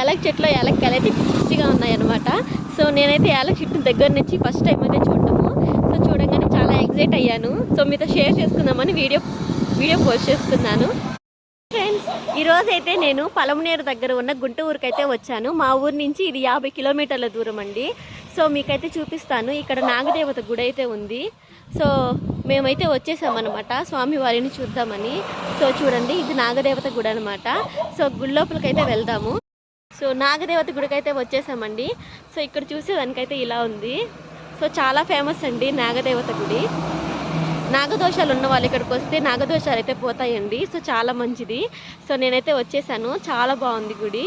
యాలక్ చెట్లు యాలక్కాయలు అయితే పిచ్చిగా ఉన్నాయన్నమాట. సో నేనైతే యాలక్ చెట్టు దగ్గర నుంచి ఫస్ట్ టైం అయితే చూడటము సో చూడంగానే చాలా ఎగ్జైట్ అయ్యాను. సో మీతో షేర్ చేసుకుందామని వీడియో వీడియో పోస్ట్ చేస్తున్నాను. ఫ్రెండ్స్ ఈరోజైతే నేను పలమనేరు దగ్గర ఉన్న గుంటూరుకి అయితే వచ్చాను. మా ఊరు నుంచి ఇది యాభై కిలోమీటర్ల దూరం అండి. సో మీకైతే చూపిస్తాను. ఇక్కడ నాగదేవత గుడి అయితే ఉంది. సో మేమైతే వచ్చేసామన్నమాట. స్వామివారిని చూద్దామని. సో చూడండి ఇది నాగదేవత గుడి అనమాట సో గుడి లోపలికైతే వెళ్దాము. సో నాగదేవత గుడికి అయితే వచ్చేసామండి. సో ఇక్కడ చూసేదానికైతే ఇలా ఉంది. సో చాలా ఫేమస్ అండి నాగదేవత గుడి. నాగదోషాలు ఉన్న వాళ్ళు ఇక్కడికి వస్తే నాగదోషాలు అయితే పోతాయండి. సో చాలా మంచిది. సో నేనైతే వచ్చేసాను. చాలా బాగుంది గుడి.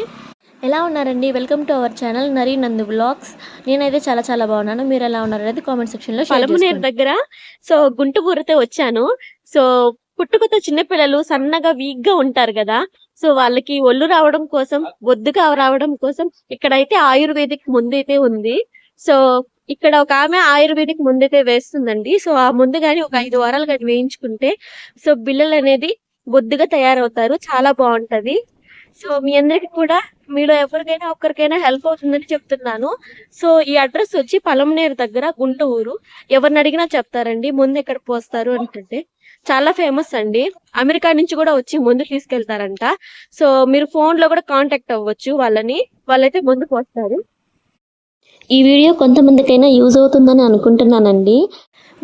ఎలా ఉన్నారండి? Welcome to our channel Nari Nandu blogs నేనైతే చాలా చాలా బాగున్నాను. మీరు ఎలా ఉన్నారు అనేది కామెంట్ సెక్షన్లో పలమనేరు దగ్గర సో గుంటూరుతో వచ్చాను. సో పుట్టుకతో చిన్నపిల్లలు సన్నగా వీక్గా ఉంటారు కదా. సో వాళ్ళకి ఒళ్ళు రావడం కోసం బొద్దుగా రావడం కోసం ఇక్కడైతే ఆయుర్వేదిక్ ముందైతే ఉంది. సో ఇక్కడ ఒక ఆమె ఆయుర్వేదిక్ ముందైతే వేస్తుందండి. సో ఆ ముందు కానీ ఒక ఐదు వారాలు కానీ వేయించుకుంటే సో బిల్లలు అనేది బొద్దుగా తయారవుతారు. చాలా బాగుంటది. సో మీ అందరికి కూడా మీలో ఎవరికైనా ఒక్కరికైనా హెల్ప్ అవుతుందని చెప్తున్నాను. సో ఈ అడ్రస్ వచ్చి పలమనేరు దగ్గర గుంటూరు. ఎవరిని అడిగినా చెప్తారండి ముందు ఎక్కడ పోస్తారు అంటుంటే. చాలా ఫేమస్ అండి. అమెరికా నుంచి కూడా వచ్చి ముందు తీసుకెళ్తారంట. సో మీరు ఫోన్లో కూడా కాంటాక్ట్ అవ్వచ్చు వాళ్ళని. వాళ్ళైతే ముందు పోస్తారు ఈ వీడియో కొంతమందికైనా యూజ్ అవుతుందని అనుకుంటున్నానండి.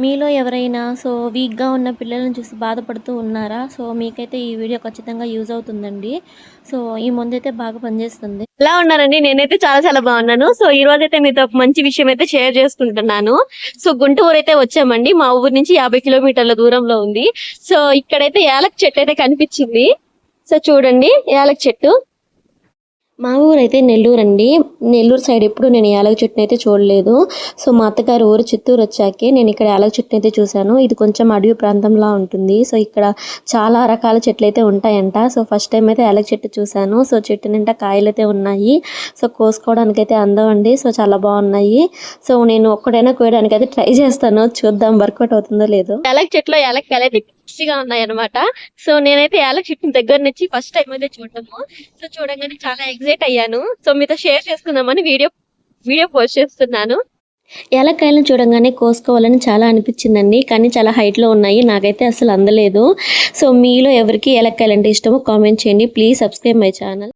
మీలో ఎవరైనా సో వీక్గా ఉన్న పిల్లలను చూసి బాధపడుతూ ఉన్నారా? సో మీకైతే ఈ వీడియో ఖచ్చితంగా యూజ్ అవుతుందండి. సో ఈ ముందు అయితే బాగా పనిచేస్తుంది. ఎలా ఉన్నారండి? నేనైతే చాలా చాలా బాగున్నాను. సో ఈ రోజు అయితే మీతో ఒక మంచి విషయం అయితే షేర్ చేసుకుంటున్నాను. సో గుంటూరు అయితే వచ్చామండి. మా ఊరు నుంచి యాభై కిలోమీటర్ల దూరంలో ఉంది. సో ఇక్కడైతే యాలక్ చెట్టు అయితే కనిపించింది. సో చూడండి యాలక్ చెట్టు. మా ఊరు అయితే నెల్లూరు అండి నెల్లూరు సైడ్ ఎప్పుడు నేను యాలక చెట్టును అయితే చూడలేదు. సో మా అత్తగారు ఊరు చిత్తూరు వచ్చాకే నేను ఇక్కడ యాలక చెట్టుని అయితే చూశాను. ఇది కొంచెం అడవి ప్రాంతంలా ఉంటుంది. సో ఇక్కడ చాలా రకాల చెట్లు అయితే ఉంటాయంట. సో ఫస్ట్ టైం అయితే యాలక చెట్టు చూశాను. సో చెట్టు నిండా కాయలు అయితే ఉన్నాయి. సో కోసుకోవడానికి అయితే అందం అండి. సో చాలా బాగున్నాయి. సో నేను ఒక్కడైనా కోయడానికి అయితే ట్రై చేస్తాను. చూద్దాం వర్కౌట్ అవుతుందో లేదో. యాలక చెట్లు యాలక్కాయలు అయితే పిచ్చిగా ఉన్నాయి అనమాట సో నేనైతే యాలక చెట్టు దగ్గర నుంచి ఫస్ట్ టైం అయితే చూడటము సో చూడగానే చాలా ఎగ్జైట్ అయ్యాను. సో మీతో షేర్ చేసుకుందామని వీడియో వీడియో పోస్ట్ చేస్తున్నాను. ఏలక్కాయలను చూడంగానే కోసుకోవాలని చాలా అనిపించిందండి. కానీ చాలా హైట్లో ఉన్నాయి. నాకైతే అసలు అందలేదు. సో మీలో ఎవరికి ఏలక్కాయలు అంటే ఇష్టమో కామెంట్ చేయండి. Please subscribe my channel.